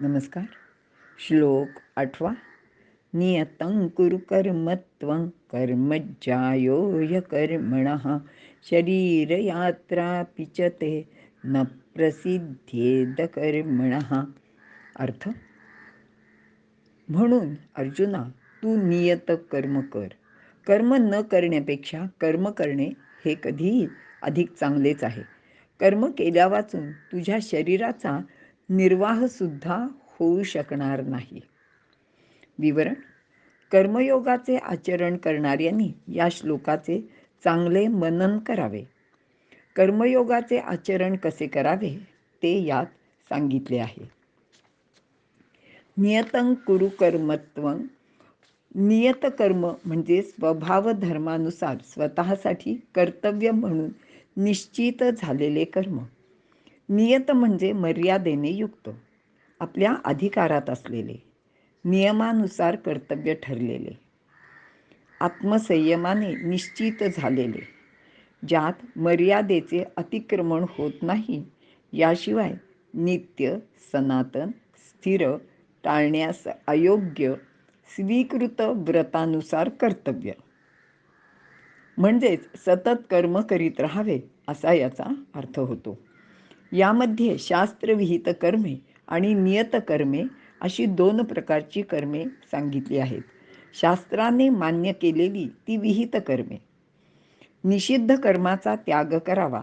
नमस्कार. श्लोक आठवा. नियतं कुरु कर्मत्वं कर्मज्जायो कर्मणः. शरीरयात्रापि च ते न प्रसिद्धेद कर्मणः. अर्थ? म्हणून अर्जुना तू नियत कर्म कर. कर्म न करण्यापेक्षा कर्म करणे हे कधीही अधिक चांगलेच आहे. कर्म केल्या वाचून तुझ्या शरीराचा निर्वाहसुद्धा होऊ शकणार नाही. विवरण कर्मयोगाचे आचरण करणाऱ्यांनी या श्लोकाचे चांगले मनन करावे. कर्मयोगाचे आचरण कसे करावे ते यात सांगितले आहे. नियतं कुरु कर्मत्व नियत कर्म म्हणजे स्वभाव धर्मानुसार स्वतःसाठी कर्तव्य म्हणून निश्चित झालेले कर्म. नियत म्हणजे मर्यादेने युक्त आपल्या अधिकारात असलेले नियमानुसार कर्तव्य ठरलेले आत्मसंयमाने निश्चित झालेले ज्यात मर्यादेचे अतिक्रमण होत नाही याशिवाय नित्य सनातन स्थिर टाळण्यास अयोग्य स्वीकृत व्रतानुसार कर्तव्य. म्हणजेच सतत कर्म करीत राहावे असा याचा अर्थ होतो. यामध्ये शास्त्रविहित कर्मे आणि नियत कर्मे अशी दोन प्रकारची कर्मे सांगितली आहेत. शास्त्राने मान्य केलेली ती विहित कर्मे. निषिद्ध कर्माचा त्याग करावा.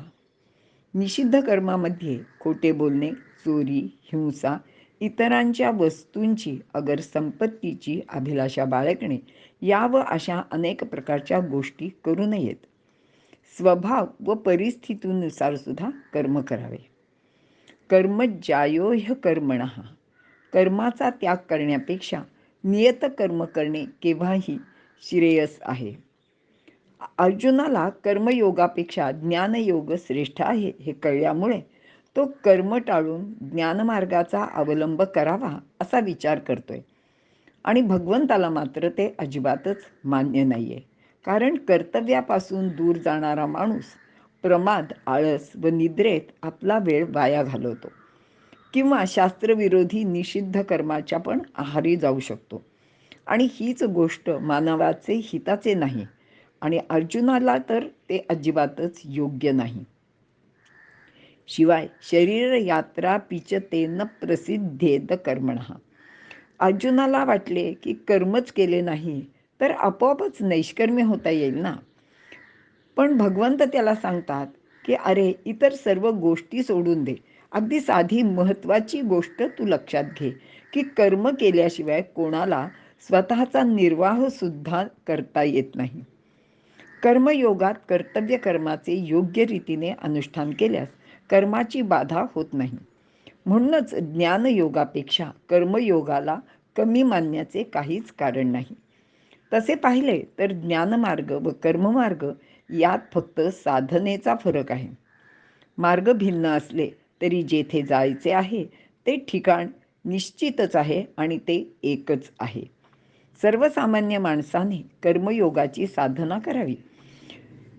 निषिद्ध कर्मामध्ये खोटे बोलणे चोरी हिंसा इतरांच्या वस्तूंची अगर संपत्तीची अभिलाषा बाळगणे या व अशा अनेक प्रकारच्या गोष्टी करू नयेत. स्वभाव व परिस्थितीनुसार सुद्धा कर्म करावे. कर्म ज्यायोह्य कर्मण. कर्माचा त्याग करण्यापेक्षा नियत कर्म करणे केव्हाही श्रेयस आहे. अर्जुनाला कर्मयोगापेक्षा ज्ञानयोग श्रेष्ठ आहे हे कळल्यामुळे तो कर्म टाळून ज्ञानमार्गाचा अवलंब करावा असा विचार करतोय. आणि भगवंताला मात्र ते अजिबातच मान्य नाही आहे कारण कर्तव्यापासून दूर जाणारा माणूस प्रमाद आळस व निद्रेत आपला वेळ वाया घालवतो. किंवा शास्त्रविरोधी निषिद्ध कर्माच्या पण आहारी जाऊ शकतो. आणि हीच गोष्ट मानवाचे हिताचे नाही आणि अर्जुनाला तर ते अजिबातच योग्य नाही. शिवाय शरीर यात्रा पिचतेन प्रसिद्धेद कर्मणहा अर्जुनाला वाटले की कर्मच केले नाही तर आपोआपच नैष्कर्म्य होता येईल ना? पण भगवंत त्याला सांगतात की अरे इतर सर्व गोष्टी सोडून दे. अगदी साधी महत्त्वाची गोष्ट तू लक्षात घे की कर्म केल्याशिवाय कोणाला स्वतःचा निर्वाहसुद्धा करता येत नाही. कर्मयोगात कर्तव्य कर्माचे योग्य रीतीने अनुष्ठान केल्यास कर्माची बाधा होत नाही. म्हणूनच ज्ञानयोगापेक्षा कर्मयोगाला कमी मानण्याचे काहीच कारण नाही. तसे पाहिले तर ज्ञानमार्ग व कर्ममार्ग यात फक्त साधनेचा फरक आहे. मार्ग भिन्न असले तरी जेथे जायचे आहे ते ठिकाण निश्चितच आहे आणि ते एकच आहे. सर्वसामान्य माणसाने कर्मयोगाची साधना करावी.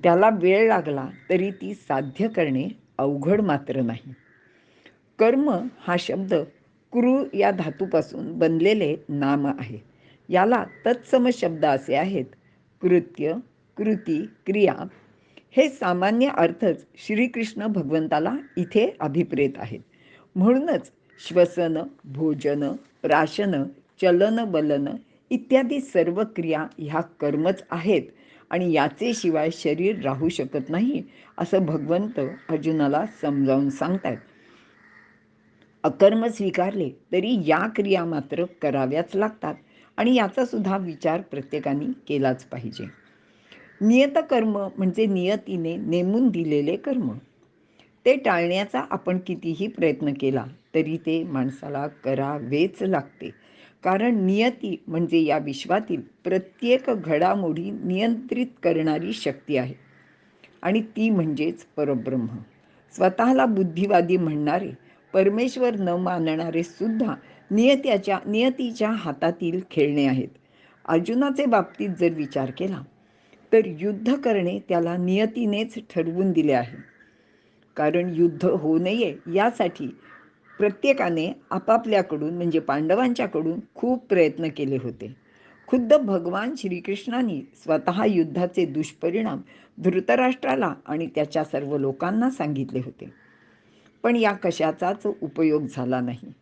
त्याला वेळ लागला तरी ती साध्य करणे अवघड मात्र नाही. कर्म हा शब्द कृ या धातूपासून बनलेले नाम आहे. याला तत्सम शब्द असे आहेत. कृत्य कृती क्रिया हे सामान्य अर्थच श्रीकृष्ण भगवंताला इथे अभिप्रेत आहेत. म्हणूनच श्वसन भोजन प्राशन चलन बलन इत्यादी सर्व क्रिया ह्या कर्मच आहेत आणि याचे शिवाय शरीर राहू शकत नाही असं भगवंत अर्जुनाला समजावून सांगतात. अकर्म स्वीकारले तरी या क्रिया मात्र कराव्याच लागतात आणि याचा सुद्धा विचार प्रत्येकाने केलाच पाहिजे. नियत कर्म म्हणजे नियतीने नेमून दिलेले कर्म. ते टाळण्याचा आपण कितीही प्रयत्न केला तरी ते माणसाला करावेच लागते. कारण नियती म्हणजे या विश्वातील प्रत्येक घडामोडी नियंत्रित करणारी शक्ती आहे. आणि ती म्हणजेच परब्रह्म. स्वतःला बुद्धिवादी म्हणणारे परमेश्वर न मानणारे सुद्धा नियत्याच्या नियतीच्या हातातील खेळणे आहेत. अर्जुनाचे बाबतीत जर विचार केला तर युद्ध करणे त्याला नियतीनेच ठरवून दिले आहे. कारण युद्ध होऊ नये यासाठी प्रत्येकाने आपापल्याकडून म्हणजे पांडवांच्याकडून खूप प्रयत्न केले होते. खुद्द भगवान श्रीकृष्णांनी स्वतः युद्धाचे दुष्परिणाम धृतराष्ट्राला आणि त्याच्या सर्व लोकांना सांगितले होते. पण या कशाचाच उपयोग झाला नाही.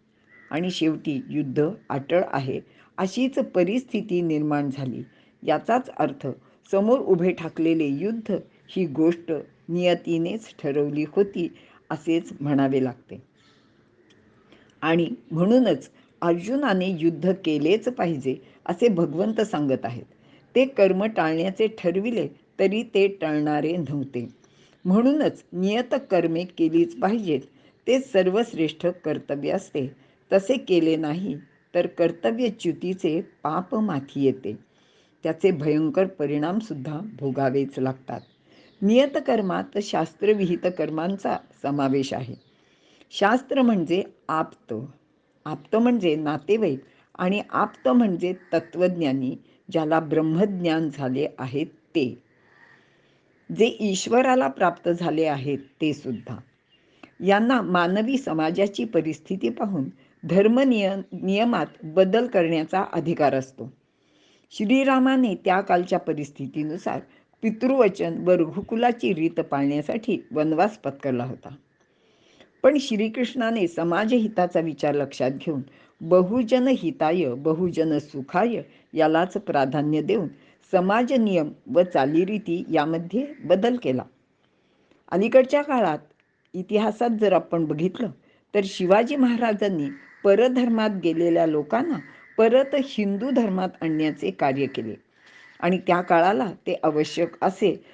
आणि शेवटी युद्ध अटळ आहे अशीच परिस्थिती निर्माण झाली. याचाच अर्थ समोर उभे ठाकलेले युद्ध ही गोष्ट नियतीनेच ठरवली होती असेच म्हणावे लागते. आणि म्हणूनच अर्जुनाने युद्ध केलेच पाहिजे असे भगवंत सांगत आहेत. ते कर्म टाळण्याचे ठरविले तरी ते टळणारे नव्हते. म्हणूनच नियत कर्मे केलीच पाहिजेत. ते सर्वश्रेष्ठ कर्तव्य असते. तसे केले नाही तर कर्तव्यच्युतीचे पाप माथी येते. त्याचे भयंकर परिणामसुद्धा भोगावेच लागतात. नियतकर्मात शास्त्रविहित कर्मांचा समावेश आहे. शास्त्र म्हणजे आप्त. आप्त म्हणजे नातेवाईक आणि आप्त म्हणजे तत्वज्ञानी ज्याला ब्रह्मज्ञान झाले आहेत ते. जे ईश्वराला प्राप्त झाले आहेत ते सुद्धा. यांना मानवी समाजाची परिस्थिती पाहून धर्मनिय नियमात बदल करण्याचा अधिकार असतो. श्रीरामाने त्या कालच्या परिस्थितीनुसार पितृवचन व रघुकुलाची रीत पाळण्यासाठी वनवास पत्करला होता. पण श्रीकृष्णाने समाजहिताचा विचार लक्षात घेऊन बहुजन हिताय बहुजन सुखाय यालाच प्राधान्य देऊन समाज नियम व चालीरीती यामध्ये बदल केला. अलीकडच्या काळात इतिहासात जर आपण बघितलं तर शिवाजी महाराजांनी परधर्मात गेलेल्या लोकांना परत हिंदू धर्मात आणण्याचे कार्य केले. आणि त्या काळाला ते आवश्यक असे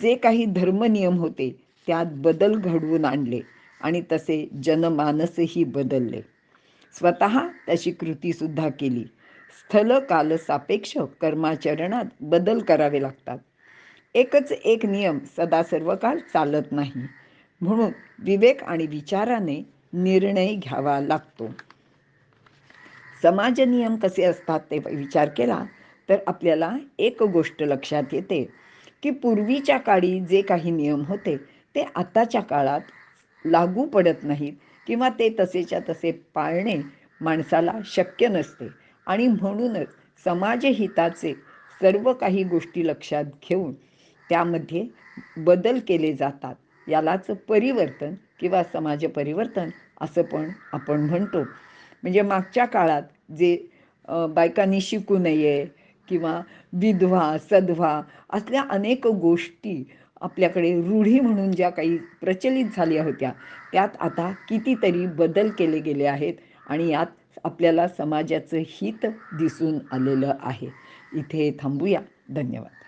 जे काही धर्मनियम होते त्यात बदल घडवून आणले आणि तसे जनमानसही बदलले. स्वतः त्याची कृतीसुद्धा केली. स्थल काल सापेक्ष कर्माचरणात बदल करावे लागतात. एकच एक नियम सदा सर्व काळ चालत नाही. म्हणून विवेक आणि विचाराने निर्णय घ्यावा लागतो. समाज नियम कसे असतात ते विचार केला तर आपल्याला एक गोष्ट लक्षात येते की पूर्वीच्या काळी जे काही नियम होते ते आताच्या काळात लागू पडत नाहीत किंवा ते तसेच्या तसे पाळणे माणसाला शक्य नसते. आणि म्हणूनच समाजहिताचे सर्व काही गोष्टी लक्षात घेऊन त्यामध्ये बदल केले जातात. यालाच परिवर्तन किंवा समाज परिवर्तन असं पण आपण म्हणतो. म्हणजे मागच्या काळात जे बायकांनी शिकू नये किंवा विधवा सधवा असल्या अनेक गोष्टी आपल्याकडे रूढी म्हणून ज्या काही प्रचलित झाल्या होत्या त्यात आता कितीतरी बदल केले गेले आहेत आणि यात आपल्याला समाजाचं हित दिसून आलेलं आहे. इथे थांबूया. धन्यवाद.